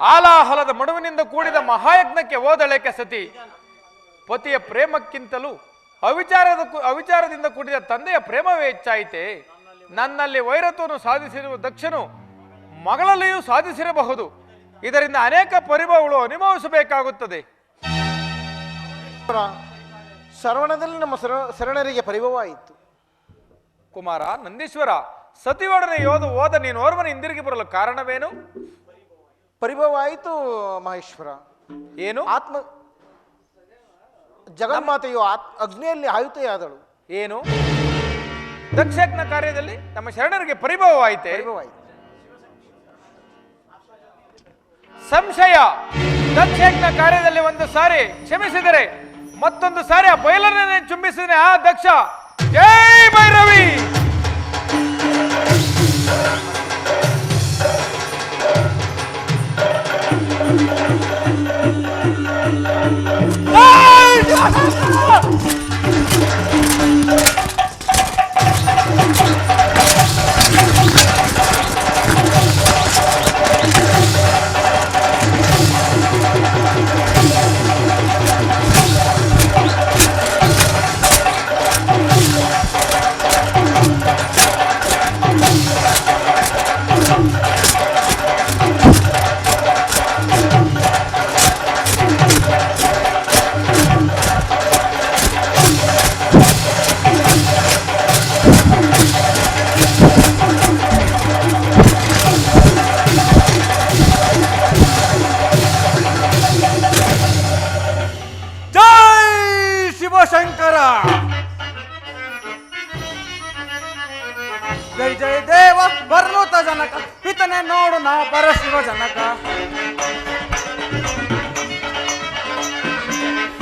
ಆಲಾಹಲದ ಮಡುವಿನಿಂದ ಕೂಡಿದ ಮಹಾಯಜ್ಞಕ್ಕೆ ಓದಳೆ ಸತಿ. ಪತಿಯ ಪ್ರೇಮಕ್ಕಿಂತಲೂ ಅವಿಚಾರದ ಅವಿಚಾರದಿಂದ ಕೂಡಿದ ತಂದೆಯ ಪ್ರೇಮವೇ ಹೆಚ್ಚಾಯಿತೆ. ನನ್ನಲ್ಲಿ ವೈರತ್ವವನ್ನು ಸಾಧಿಸಿರುವ ದಕ್ಷನು ಮಗಳಲ್ಲಿಯೂ ಸಾಧಿಸಿರಬಹುದು. ಇದರಿಂದ ಅನೇಕ ಪರಿಭವಗಳು ಅನುಭವಿಸಬೇಕಾಗುತ್ತದೆ. ಶ್ರವಣದಲ್ಲಿ ನಮ್ಮ ಶರಣರಿಗೆ ಶರಣರಿಗೆ ಪರಿಭವವಾಯಿತು ಕುಮಾರ ನಂದೀಶ್ವರ ಸತಿಯೊಡನೆ ಯೋಧ ಓದ ನೀನು ಓರ್ವನ ಹಿಂದಿರುಗಿ ಬರಲು ಕಾರಣವೇನು? ಪರಿಭವವಾಯಿತು ಮಹೇಶ್ವರ. ಏನು? ಆತ್ಮ ಜಗನ್ಮಾತೆಯು ಆತ್ ಅಗ್ನಿಯಲ್ಲಿ ಆಯುತೆಯಾದಳು. ಏನು? ದಕ್ಷಜ್ಞ ಕಾರ್ಯದಲ್ಲಿ ನಮ್ಮ ಶರಣರಿಗೆ ಪರಿಭವವಾಯಿತೆ? ಪರಿಭವವಾಯಿತು. ಸಂಶಯ. ದಕ್ಷಜ್ಞ ಕಾರ್ಯದಲ್ಲಿ ಒಂದು ಸಾರಿ ಕ್ಷಮಿಸಿದರೆ ಮತ್ತೊಂದು ಸಾರಿ ಆ ಬಯಲನ್ನೇ ಚುಂಬಿಸಿದರೆ ಆ ದಕ್ಷ. ಜೈ ಭೈರವಿ! ಜೈ ಬರ್ಲೂತ ಜನಕ ಪಿತನೆ ನೋಡು ನಾ ಶಿವ ಜನಕ.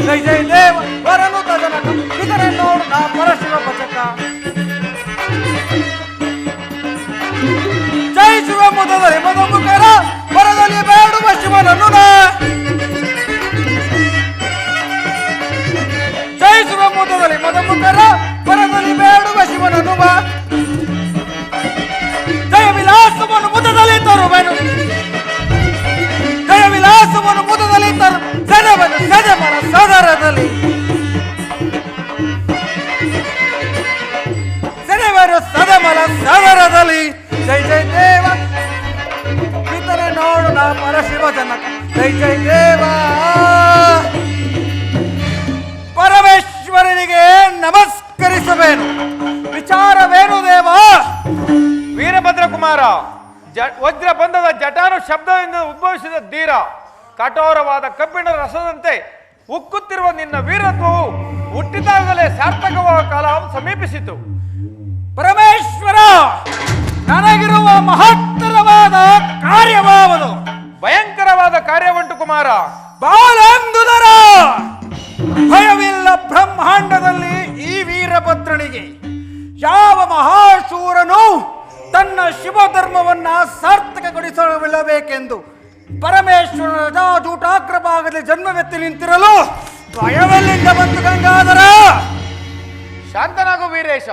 ಜೈ ಜೈ, ದೇವ, ಬರಲೂತ ಜನಕ ಪಿತನೆ ನೋಡು ನಾ ಪರಶಿವ ಬಚಕ. ಜೈ ಶಿವ ಮುದದಲ್ಲಿ ಮದ ಕರ ಬರದಲ್ಲಿ ಪಿತನೆ ನೋಡು ನಾ ಪರಶಿವ ಜನಕ ಜೈ ಜೈ ದೇವ ಪರಮೇಶ್ವರನಿಗೆ ನಮಸ್ಕರಿಸಬೇನು ವಿಚಾರವೇನು ದೇವ ವೀರಭದ್ರ ಕುಮಾರ ಜ ವಜ್ರ ಬಂಧದ ಜಟಾನು ಶಬ್ದದಿಂದ ಉದ್ಭವಿಸಿದ ಧೀರ ಕಠೋರವಾದ ಕಬ್ಬಿಣ ರಸದಂತೆ ಉಕ್ಕುತ್ತಿರುವ ನಿನ್ನ ವೀರತ್ವವು ಹುಟ್ಟಿದಾಗಲೇ ಸಾರ್ಥಕವಾದ ಕಾಲ ಸಮೀಪಿಸಿತು. ಪರಮೇಶ್ವರ ನನಗಿರುವ ಮಹತ್ತರವಾದ ಕಾರ್ಯವಾವನು. ಭಯಂಕರವಾದ ಕಾರ್ಯವಂಟು ಕುಮಾರ. ಬಾಲಂದುದರ ಭಯವಿಲ್ಲ ಬ್ರಹ್ಮಾಂಡದಲ್ಲಿ ಈ ವೀರಭದ್ರನಿಗೆ. ಯಾವ ಮಹಾಶೂರನು ತನ್ನ ಶಿವಧರ್ಮವನ್ನ ಸಾರ್ಥಕಗೊಳಿಸಬೇಕೆಂದು ಪರಮೇಶ್ವರನ ರಜಾಜೂಟಾಗ್ರ ಭಾಗದಲ್ಲಿ ಜನ್ಮವೆತ್ತಿ ನಿಂತಿರಲು ಭಯವಲ್ಲಿಂದ ಬಂತು ಗಂಗಾಧರ? ಶಾಂತನಾಗು ವೀರೇಶ.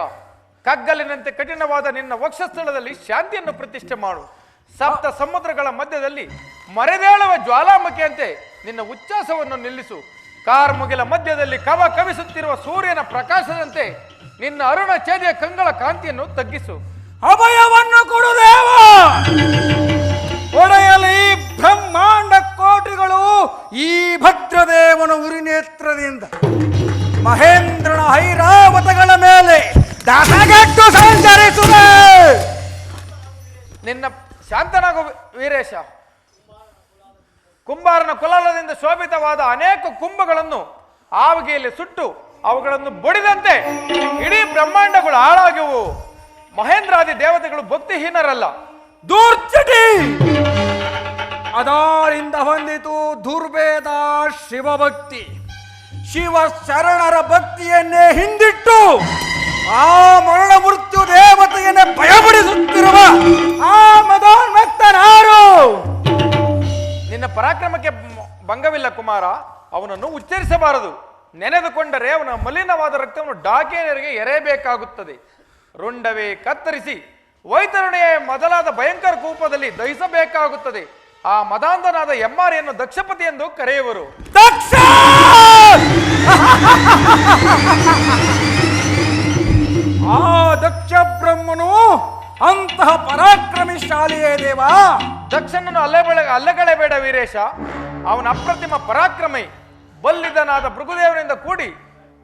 ಕಗ್ಗಲಿನಂತೆ ಕಠಿಣವಾದ ನಿನ್ನ ವಕ್ಷಸ್ಥಳದಲ್ಲಿ ಶಾಂತಿಯನ್ನು ಪ್ರತಿಷ್ಠೆ ಮಾಡು. ಸಪ್ತ ಸಮುದ್ರಗಳ ಮಧ್ಯದಲ್ಲಿ ಮರೆದೇಳುವ ಜ್ವಾಲಾಮುಖಿಯಂತೆ ನಿನ್ನ ಉಚ್ಚಾಸವನ್ನು ನಿಲ್ಲಿಸು. ಕಾರ್ಮುಗಿಲ ಮಧ್ಯದಲ್ಲಿ ಕವ ಕವಿಸುತ್ತಿರುವ ಸೂರ್ಯನ ಪ್ರಕಾಶದಂತೆ ನಿನ್ನ ಅರುಣ ಛೇದಿಯ ಕಂಗಳ ಕಾಂತಿಯನ್ನು ತಗ್ಗಿಸು. ಅಭಯವನ್ನು ಕೊಡು ದೇವ! ಒಡೆಯಲಿ ಬ್ರಹ್ಮಾಂಡ ಕೋಟಿಗಳು ಈ ಭದ್ರದೇವನ ಉರಿನೇತ್ರದಿಂದ. ಮಹೇಂದ್ರನ ಐರಾವತಗಳ ಮೇಲೆ ಶಾಂತನಾಗು ವೀರೇಶ. ಕುಂಬಾರನ ಕುಲಾಲದಿಂದ ಶೋಭಿತವಾದ ಅನೇಕ ಕುಂಭಗಳನ್ನು ಆವಗೆಯಲ್ಲಿ ಸುಟ್ಟು ಅವುಗಳನ್ನು ಬಡಿದಂತೆ ಇಡೀ ಬ್ರಹ್ಮಾಂಡಗಳು ಹಾಳಾಗಿವು. ಮಹೇಂದ್ರಾದಿ ದೇವತೆಗಳು ಭಕ್ತಿಹೀನರಲ್ಲ. ದೂರ್ಚಟಿ ಅದಾಳಿಂದ ಹೊಂದಿತು ಶಿವ ಶಿವಭಕ್ತಿ. ಶಿವ ಶರಣರ ಭಕ್ತಿಯನ್ನೇ ಹಿಂದಿಟ್ಟು ಆ ಮರಣ ಪರಾಕ್ರಮಕ್ಕೆ ಭಂಗವಿಲ್ಲ ಕುಮಾರ. ಅವನನ್ನು ಉಚ್ಚರಿಸಬಾರದು. ನೆನೆದುಕೊಂಡರೆ ಅವನ ಮಲಿನವಾದ ರಕ್ತವನ್ನು ಡಾಕೇನರಿಗೆ ಎರೆಯಬೇಕಾಗುತ್ತದೆ. ರುಂಡವೇ ಕತ್ತರಿಸಿ, ವೈತರಣೆಯ ಮೊದಲಾದ ಭಯಂಕರ ಕೂಪದಲ್ಲಿ ದಹಿಸಬೇಕಾಗುತ್ತದೆ. ಆ ಮದಾಂಧನಾದ ಎಮ್ಮಾರಿಯನ್ನು ದಕ್ಷಪತಿ ಎಂದು ಕರೆಯುವರು. ದಕ್ಷ! ಆ ದಕ್ಷ ಬ್ರಹ್ಮನು ಅಂತಹ ಪರಾಕ್ರಮಿಶಾಲಿಯೇ ದೇವಾ! ದಕ್ಷನನ್ನು ಅಲ್ಲಗಳೇ ಬೇಡ ವೀರೇಶ. ಅವನ ಅಪ್ರತಿಮ ಪರಾಕ್ರಮಿ ಬಲ್ಲಿದನಾದ ಭೃಗುದೇವನಿಂದ ಕೂಡಿ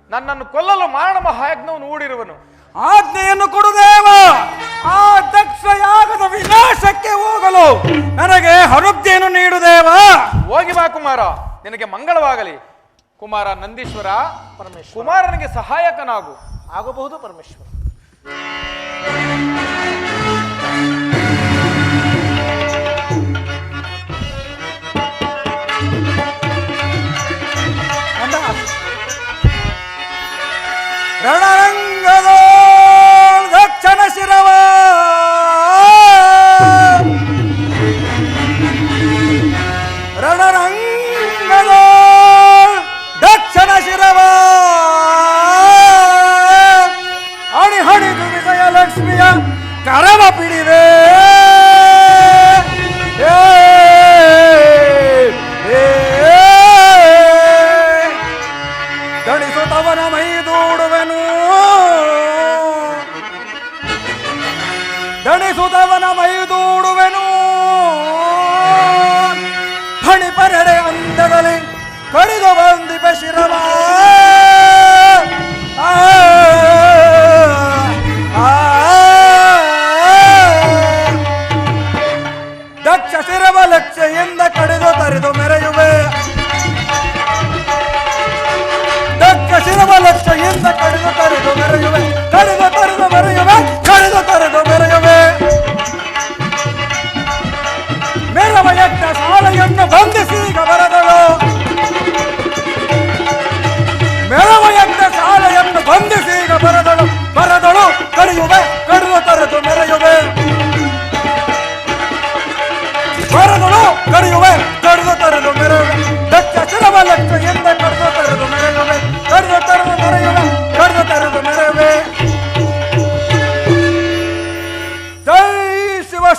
ನನ್ನನ್ನು ಕೊಲ್ಲಲು ಮಾರಣ ಮಹಾಯಜ್ಞವನ್ನು ಹೂಡಿರುವನು. ಆಜ್ಞೆಯನ್ನು ಕೊಡು ದೇವ. ಆ ದಕ್ಷ ಯಾಗದ ವಿನಾಶಕ್ಕೆ ಹೋಗಲು ನನಗೆ ಹನುಜ್ಞೆಯನ್ನು ನೀಡು ದೇವ. ಹೋಗಿ ಬಾ ಕುಮಾರ ನಿನಗೆ ಮಂಗಳವಾಗಲಿ. ಕುಮಾರ ನಂದೀಶ್ವರ ಪರಮೇಶ್ವರ. ಕುಮಾರನಿಗೆ ಸಹಾಯಕನಾಗು. ಆಗಬಹುದು ಪರಮೇಶ್ವರ. રણા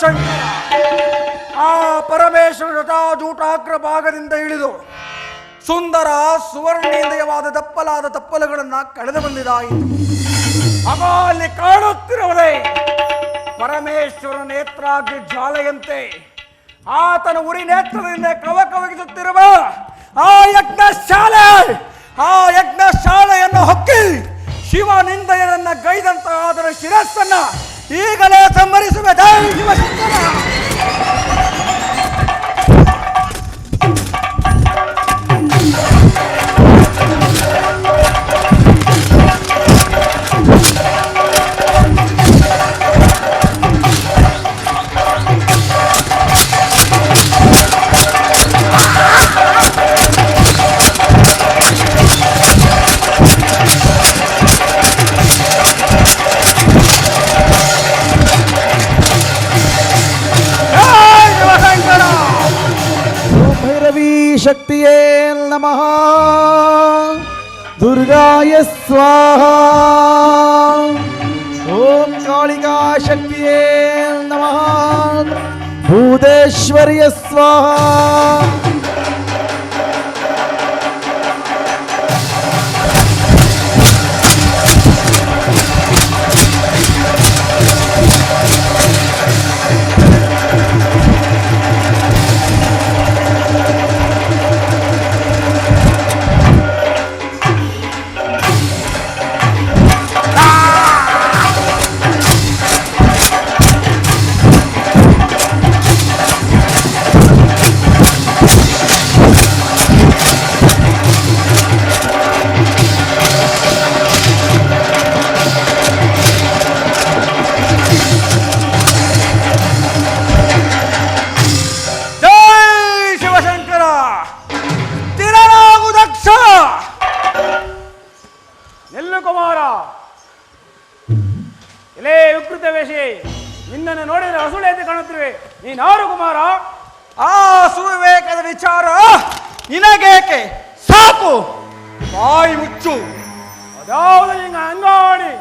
ಶಿವಶಂಕರ ಆ ಪರಮೇಶ್ವರ ಜಟಾಜೂಟಾಗ್ರ ಭಾಗದಿಂದ ಇಳಿದು ಸುಂದರ ಸುವರ್ಣೇಂದ್ರಿಯವಾದ ದಪ್ಪಲಾದ ತಪ್ಪಲುಗಳನ್ನ ಕಳೆದು ಬಂದಿದಾಯಿತು ಅಲ್ಲಿ ಕಾಣುತ್ತಿರುವುದೇ ಪರಮೇಶ್ವರ ನೇತ್ರಾಗ್ನಿ ಜ್ವಾಲೆಯಂತೆ. ಆತನ ಉರಿ ನೇತ್ರದಿಂದ ಕವಕವಗಿಸುತ್ತಿರುವ ಆ ಯಜ್ಞ ಶಾಲೆ ಆ ಯಜ್ಞ ಶಾಲೆಯನ್ನು ಹೊಕ್ಕಿ ಶಿವನಿಂದೆಯರನ್ನ ಗೈದಂತಹ ಅದರ ಶಿರಸ್ಸನ್ನ ಈಗಲೇ ಸಂಹರಿಸುವೆ ಜೈ స్వాహా ఓం కాళికా శక్తియే నమ భూతేశ్వర్య స్వాహా ವಿಚಾರ ನಿನಗೇಕೆ? ಸಾಕು. ಬಾಯಿ ಮುಚ್ಚು. ಅದಾವುದು ಹಿಂಗ ಅಂಗಾಡಿ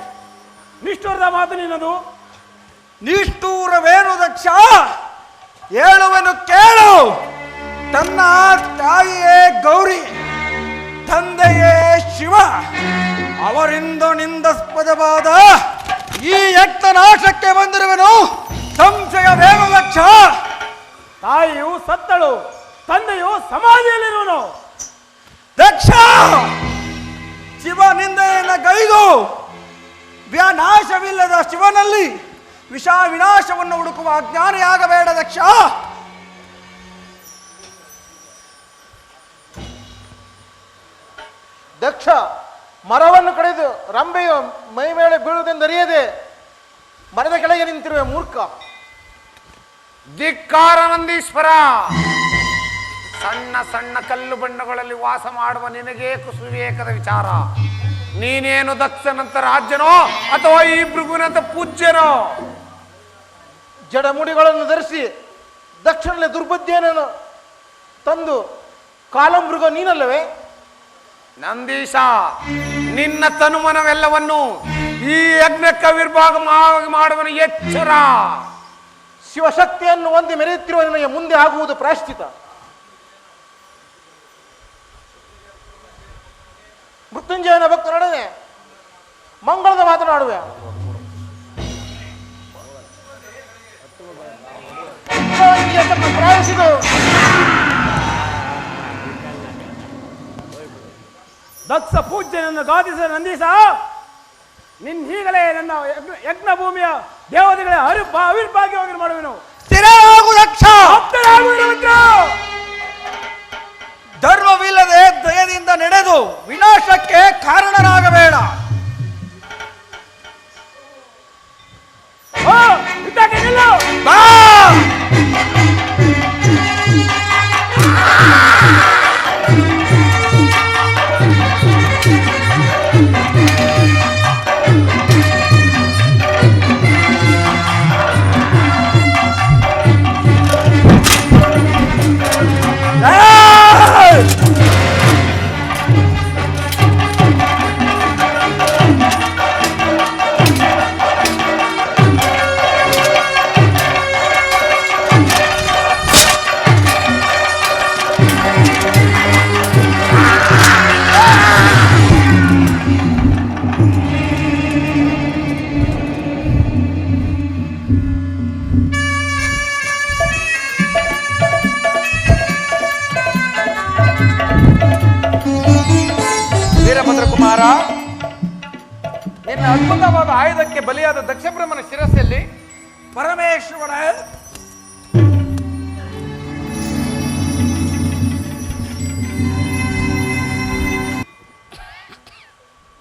ನಿಷ್ಠುರದ ಮಾತು ನಿನ್ನದು. ನಿಷ್ಠೂರವೇನು ದಕ್ಷ? ಹೇಳುವನು ಕೇಳು. ತನ್ನ ತಾಯಿಯೇ ಗೌರಿ, ತಂದೆಯೇ ಶಿವ. ಅವರಿಂದ ನಿಂದಾಸ್ಪದವಾದ ಈ ಯಕ್ತ ನಾಶಕ್ಕೆ ಬಂದಿರುವನು. ಸಂಶಯ ವೇಮವಕ್ಷ ತಾಯಿಯು ಸತ್ತಳು. ತಂದೆಯು ಸಮಾಧಿಯಲ್ಲಿರುವನು ದಕ್ಷ! ಶಿವ ನಿಂದೆಯನ್ನು ಗೈದು. ವ್ಯನಾಶವಿಲ್ಲದ ಶಿವನಲ್ಲಿ ವಿಷ ವಿನಾಶವನ್ನು ಹುಡುಕುವ ಅಜ್ಞಾನಿಯಾಗಬೇಡ ದಕ್ಷ. ದಕ್ಷ ಮರವನ್ನು ಕಡಿದು ರಂಬೆಯು ಮೈ ಮೇಲೆ ಬೀಳುವುದೆಂದರಿಯದೆ ಮರದ ಕೆಳಗೆ ನಿಂತಿರುವ ಮೂರ್ಖ. ಧಿಕ್ಕಾರ ನಂದೀಶ್ವರ ಸಣ್ಣ ಸಣ್ಣ ಕಲ್ಲು ಬಣ್ಣಗಳಲ್ಲಿ ವಾಸ ಮಾಡುವ ನಿನಗೇ ಕುಸುವಿವೇಕದ ವಿಚಾರ. ನೀನೇನು ದಕ್ಷನಂತ ರಾಜ್ಯನೋ ಅಥವಾ ಈ ಭೃಗುನಂತ ಪೂಜ್ಯನೋ? ಜಡಮುಡಿಗಳನ್ನು ಧರಿಸಿ ದಕ್ಷಿಣಲ್ಲಿ ದುರ್ಬುದ್ಧಿಯನ್ನು ತಂದು ಕಾಲಮೃಗ ನೀನಲ್ಲವೇ? ನಂದೀಶ ನಿನ್ನ ತನುಮನವೆಲ್ಲವನ್ನು ಈ ಯಜ್ಞ ಕವಿರ್ಭಾಗ ಮಾಡುವನು ಎಚ್ಚರ. ಶಿವಶಕ್ತಿಯನ್ನು ಒಂದು ಮೆರೆಯುತ್ತಿರುವ ನಿನಗೆ ಮುಂದೆ ಆಗುವುದು ಪ್ರಾಶ್ಚಿತ ಮೃತ್ಯುಂಜಯನ ಭಕ್ತರೊಡನೆ ಮಂಗಳದ ಮಾತನಾಡುವೆ ತಮ್ಮ ಪ್ರಾಯಿಸಿದು ದಕ್ಷ ಪೂಜ್ಯನನ್ನು ಗಾದಿಸಿದ ನಂದೀಸ ನಿನ್ ಹೀಗಲೇ ನನ್ನ ಯಜ್ಞ- ಭೂಮಿಯ ದೇವತೆಗಳ ಅವಿರ್ಭಾಗ್ಯವಾಗಿ ಮಾಡುವೆನು. ಸ್ಥಿರವಾಗು ದಕ್ಷ. ಭಕ್ತರಾಗುವಿರುವಂತೆ. ಧರ್ಮವಿಲ್ಲದೆ ದಯದಿಂದ ನಡೆದು ವಿನಾಶಕ್ಕೆ ಕಾರಣನಾಗಬೇಡ ಬಾ!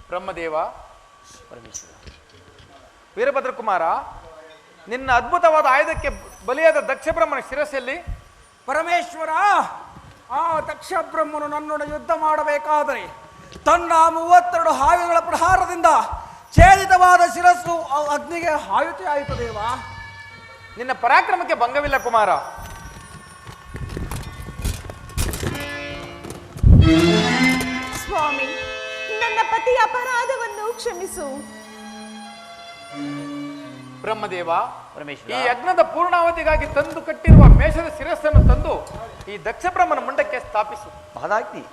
ಬ್ರಹ್ಮದೇವ. ಪರಮೇಶ್ವರ. ವೀರಭದ್ರಕುಮಾರ ನಿನ್ನ ಅದ್ಭುತವಾದ ಆಯುಧಕ್ಕೆ ಬಲಿಯಾದ ದಕ್ಷಬ್ರಹ್ಮನ ಶಿರಸ್ಸಲ್ಲಿ ಪರಮೇಶ್ವರ ಆ ದಕ್ಷ ಬ್ರಹ್ಮನು ನನ್ನೊಡನೆ ಯುದ್ಧ ಮಾಡಬೇಕಾದರೆ ತನ್ನ ಮೂವತ್ತೆರಡು ಹಾವಿಗಳ ಪ್ರಹಾರದಿಂದ ಛೇದಿತವಾದ ಶಿರಸ್ಸು ಅಗ್ನಿಗೆ ಹಾಯುತಿ ಆಯಿತು ದೇವಾ. ನಿನ್ನ ಪರಾಕ್ರಮಕ್ಕೆ ಭಂಗವಿಲ್ಲ ಕುಮಾರ. ಪತಿಯ ಅಪರಾಧವನ್ನು ಕ್ಷಮಿಸು. ಬ್ರಹ್ಮದೇವ ಈ ಯಜ್ಞದ ಪೂರ್ಣಾವಧಿಗಾಗಿ ತಂದು ಕಟ್ಟಿರುವ ಮೇಷದ ಶಿರಸ್ಸನ್ನು ತಂದು ಈ ದಕ್ಷ ಬ್ರಹ್ಮನ ಮುಂಡಕ್ಕೆ ಸ್ಥಾಪಿಸು. ಮಹದಾಗ್ನಿ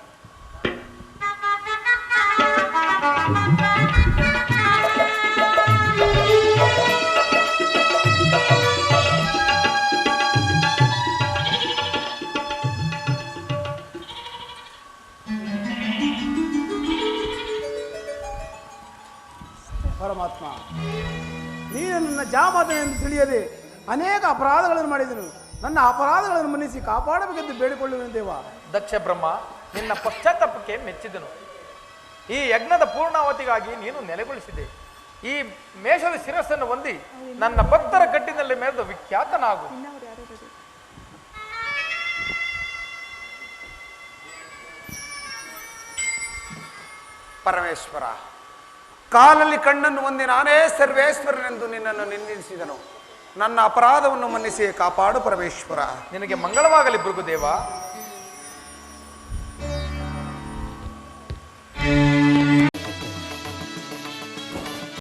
ತಿಳಿಯದೆ ಅನೇಕ ಅಪರಾಧಗಳನ್ನು ಮಾಡಿದನು ನನ್ನ ಅಪರಾಧಗಳನ್ನು ಮನ್ನಿಸಿ ಕಾಪಾಡಬೇಕೆಂದು ಬೇಡಿಕೊಳ್ಳುವೆನು ದೇವ. ದಕ್ಷ ಬ್ರಹ್ಮ ನಿನ್ನ ಪಶ್ಚಾತ್ತಾಪಕ್ಕೆ ಮೆಚ್ಚಿದನು. ಈ ಯಜ್ಞದ ಪೂರ್ಣಾವತಿಗಾಗಿ ನೀನು ನೆಲೆಗೊಳಿಸಿದೆ. ಈ ಮೇಷದ ಶಿರಸ್ಸನ್ನು ಹೊಂದಿ ನನ್ನ ಭಕ್ತರ ಕಟ್ಟಿನಲ್ಲಿ ಮೆರೆದು ವಿಖ್ಯಾತನಾಗು. ಪರಮೇಶ್ವರ ಕಾಲಲ್ಲಿ ಕಣ್ಣನ್ನು ಹೊಂದಿ ನಾನೇ ಸರ್ವೇಶ್ವರನೆಂದು ನಿನ್ನನ್ನು ನಿಂದಿಸಿದನು. ನನ್ನ ಅಪರಾಧವನ್ನು ಮನ್ನಿಸಿ ಕಾಪಾಡು ಪರಮೇಶ್ವರ. ನಿನಗೆ ಮಂಗಳವಾಗಲಿ ಭೃಗುದೇವ